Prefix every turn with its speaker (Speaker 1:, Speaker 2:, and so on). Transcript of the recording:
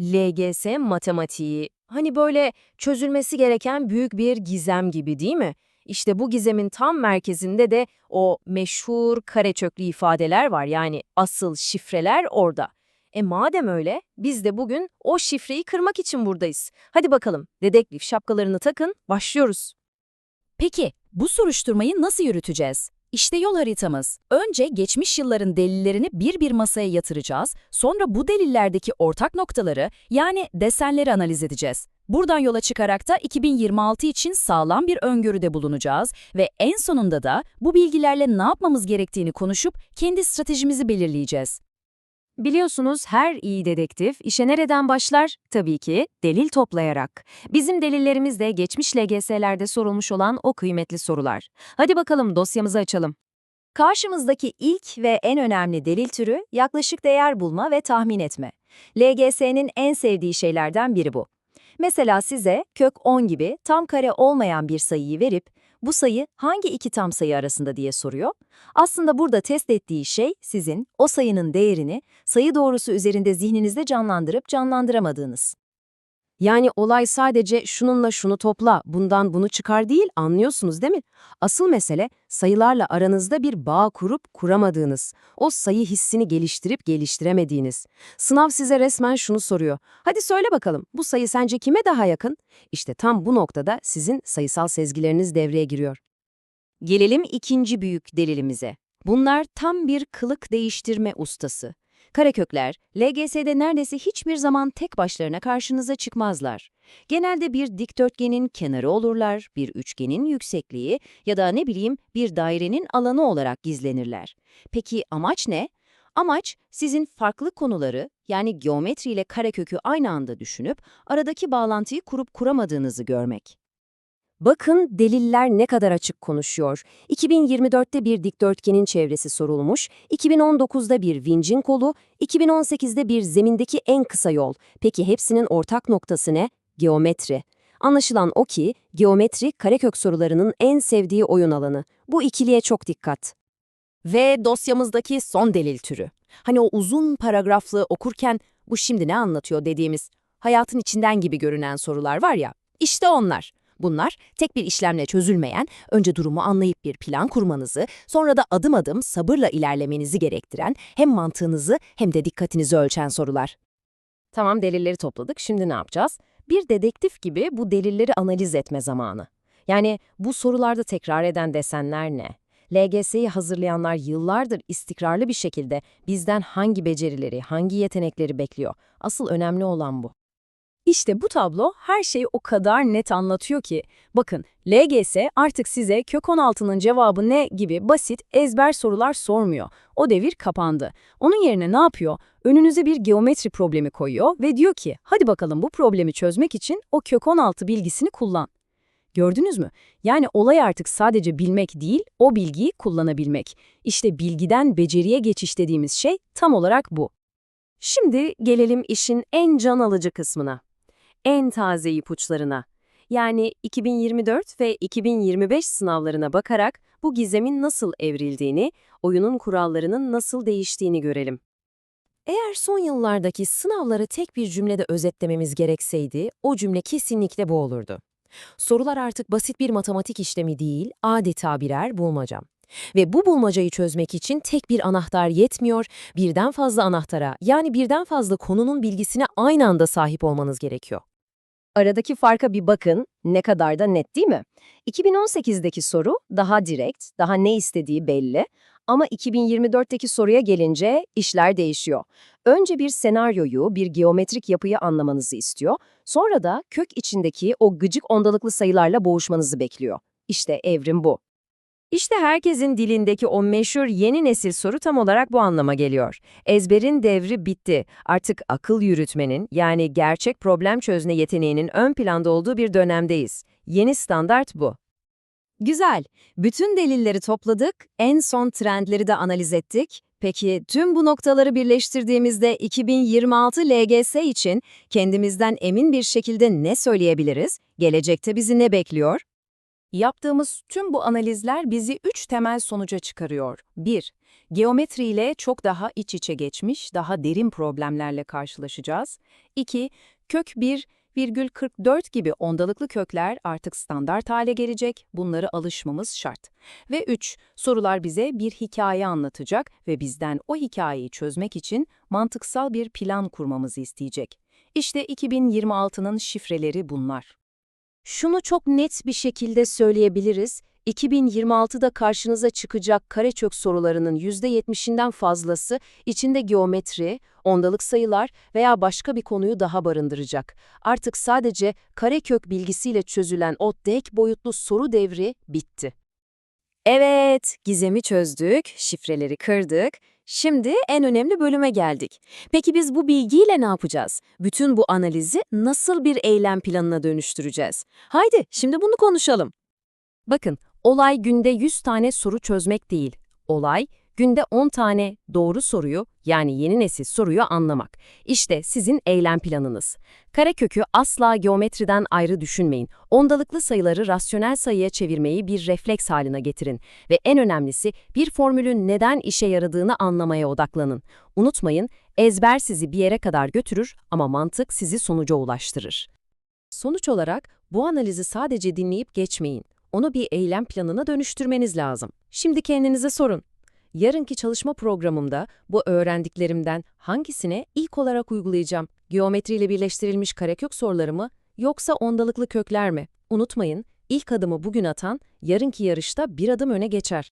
Speaker 1: LGS matematiği. Hani böyle çözülmesi gereken büyük bir gizem gibi değil mi? İşte bu gizemin tam merkezinde de o meşhur kareköklü ifadeler var yani asıl şifreler orada. E madem öyle biz de bugün o şifreyi kırmak için buradayız. Hadi bakalım dedektif şapkalarını takın başlıyoruz.
Speaker 2: Peki, bu soruşturmayı nasıl yürüteceğiz? İşte yol haritamız. Önce geçmiş yılların delillerini bir bir masaya yatıracağız, sonra bu delillerdeki ortak noktaları, yani desenleri analiz edeceğiz. Buradan yola çıkarak da 2026 için sağlam bir öngörüde bulunacağız ve en sonunda da bu bilgilerle ne yapmamız gerektiğini konuşup kendi stratejimizi belirleyeceğiz.
Speaker 1: Biliyorsunuz her iyi dedektif işe nereden başlar? Tabii ki delil toplayarak. Bizim delillerimiz de geçmiş LGS'lerde sorulmuş olan o kıymetli sorular. Hadi bakalım dosyamızı açalım.
Speaker 3: Karşımızdaki ilk ve en önemli delil türü yaklaşık değer bulma ve tahmin etme. LGS'nin en sevdiği şeylerden biri bu. Mesela size kök 10 gibi tam kare olmayan bir sayıyı verip bu sayı hangi iki tam sayı arasında diye soruyor. Aslında burada test ettiği şey sizin o sayının değerini sayı doğrusu üzerinde zihninizde canlandırıp canlandıramadığınız.
Speaker 1: Yani olay sadece şununla şunu topla, bundan bunu çıkar değil, anlıyorsunuz değil mi? Asıl mesele sayılarla aranızda bir bağ kurup kuramadığınız, o sayı hissini geliştirip geliştiremediğiniz. Sınav size resmen şunu soruyor. Hadi söyle bakalım, bu sayı sence kime daha yakın? İşte tam bu noktada sizin sayısal sezgileriniz devreye giriyor. Gelelim ikinci büyük delilimize. Bunlar tam bir kılık değiştirme ustası. Karekökler, LGS'de neredeyse hiçbir zaman tek başlarına karşınıza çıkmazlar. Genelde bir dikdörtgenin kenarı olurlar, bir üçgenin yüksekliği ya da ne bileyim bir dairenin alanı olarak gizlenirler. Peki amaç ne? Amaç sizin farklı konuları yani geometri ile karekökü aynı anda düşünüp aradaki bağlantıyı kurup kuramadığınızı görmek. Bakın deliller ne kadar açık konuşuyor. 2024'te bir dikdörtgenin çevresi sorulmuş, 2019'da bir vincin kolu, 2018'de bir zemindeki en kısa yol. Peki hepsinin ortak noktası ne? Geometri. Anlaşılan o ki, geometri karekök sorularının en sevdiği oyun alanı. Bu ikiliye çok dikkat. Ve dosyamızdaki son delil türü. Hani o uzun paragraflı okurken bu şimdi ne anlatıyor dediğimiz hayatın içinden gibi görünen sorular var ya, işte onlar. Bunlar tek bir işlemle çözülmeyen, önce durumu anlayıp bir plan kurmanızı, sonra da adım adım sabırla ilerlemenizi gerektiren hem mantığınızı hem de dikkatinizi ölçen sorular. Tamam delilleri topladık, şimdi ne yapacağız? Bir dedektif gibi bu delilleri analiz etme zamanı. Yani bu sorularda tekrar eden desenler ne? LGS'yi hazırlayanlar yıllardır istikrarlı bir şekilde bizden hangi becerileri, hangi yetenekleri bekliyor? Asıl önemli olan bu.
Speaker 2: İşte bu tablo her şeyi o kadar net anlatıyor ki. Bakın, LGS artık size kök 16'nın cevabı ne gibi basit ezber sorular sormuyor. O devir kapandı. Onun yerine ne yapıyor? Önünüze bir geometri problemi koyuyor ve diyor ki, hadi bakalım bu problemi çözmek için o kök 16 bilgisini kullan. Gördünüz mü? Yani olay artık sadece bilmek değil, o bilgiyi kullanabilmek. İşte bilgiden beceriye geçiş dediğimiz şey tam olarak bu.
Speaker 1: Şimdi gelelim işin en can alıcı kısmına. En taze ipuçlarına. Yani 2024 ve 2025 sınavlarına bakarak bu gizemin nasıl evrildiğini, oyunun kurallarının nasıl değiştiğini görelim. Eğer son yıllardaki sınavları tek bir cümlede özetlememiz gerekseydi, o cümle kesinlikle bu olurdu. Sorular artık basit bir matematik işlemi değil, adeta birer bulmaca. Ve bu bulmacayı çözmek için tek bir anahtar yetmiyor, birden fazla anahtara yani birden fazla konunun bilgisine aynı anda sahip olmanız gerekiyor. Aradaki farka bir bakın, ne kadar da net değil mi? 2018'deki soru daha direkt, daha ne istediği belli ama 2024'teki soruya gelince işler değişiyor. Önce bir senaryoyu, bir geometrik yapıyı anlamanızı istiyor, sonra da kök içindeki o gıcık ondalıklı sayılarla boğuşmanızı bekliyor. İşte evrim bu. İşte herkesin dilindeki o meşhur yeni nesil soru tam olarak bu anlama geliyor. Ezberin devri bitti. Artık akıl yürütmenin yani gerçek problem çözme yeteneğinin ön planda olduğu bir dönemdeyiz. Yeni standart bu. Güzel. Bütün delilleri topladık, en son trendleri de analiz ettik. Peki tüm bu noktaları birleştirdiğimizde 2026 LGS için kendimizden emin bir şekilde ne söyleyebiliriz? Gelecekte bizi ne bekliyor?
Speaker 2: Yaptığımız tüm bu analizler bizi üç temel sonuca çıkarıyor. 1. Geometriyle çok daha iç içe geçmiş, daha derin problemlerle karşılaşacağız. 2. Kök 1,44 gibi ondalıklı kökler artık standart hale gelecek, bunları alışmamız şart. Ve 3. Sorular bize bir hikaye anlatacak ve bizden o hikayeyi çözmek için mantıksal bir plan kurmamızı isteyecek. İşte 2026'nın şifreleri bunlar.
Speaker 1: Şunu çok net bir şekilde söyleyebiliriz. 2026'da karşınıza çıkacak kareçök sorularının %70'inden fazlası içinde geometri, ondalık sayılar veya başka bir konuyu daha barındıracak. Artık sadece karekök bilgisiyle çözülen o tek boyutlu soru devri bitti. Evet, gizemi çözdük, şifreleri kırdık. Şimdi en önemli bölüme geldik. Peki biz bu bilgiyle ne yapacağız? Bütün bu analizi nasıl bir eylem planına dönüştüreceğiz? Haydi şimdi bunu konuşalım. Bakın, olay günde 100 tane soru çözmek değil. Olay, günde 10 tane doğru soruyu, yani yeni nesil soruyu anlamak. İşte sizin eylem planınız. Karekökü asla geometriden ayrı düşünmeyin. Ondalıklı sayıları rasyonel sayıya çevirmeyi bir refleks haline getirin. Ve en önemlisi, bir formülün neden işe yaradığını anlamaya odaklanın. Unutmayın, ezber sizi bir yere kadar götürür ama mantık sizi sonuca ulaştırır. Sonuç olarak bu analizi sadece dinleyip geçmeyin. Onu bir eylem planına dönüştürmeniz lazım. Şimdi kendinize sorun. Yarınki çalışma programımda bu öğrendiklerimden hangisine ilk olarak uygulayacağım? Geometriyle birleştirilmiş karekök soruları mı yoksa ondalıklı kökler mi? Unutmayın, ilk adımı bugün atan yarınki yarışta bir adım öne geçer.